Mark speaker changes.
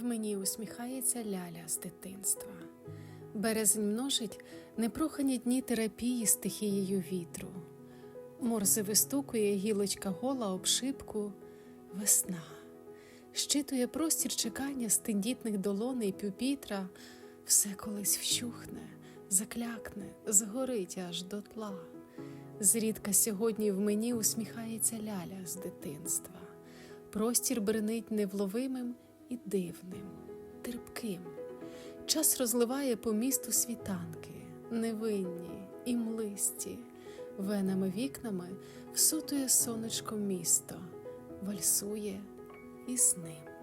Speaker 1: В мені усміхається ляля з дитинства. Березень множить непрохані дні терапії стихією вітру. Морзе вистукує гілочка гола об шибку. Весна щитує простір чекання з тендітних долоней пюпітра, все колись вщухне, заклякне, згорить аж до тла. Зрідка сьогодні в мені усміхається ляля з дитинства. Простір бренить невловимим і дивним, терпким. Час розливає по місту світанки, невинні і млисті, венами вікнами всутує сонечко місто, вальсує і з ним.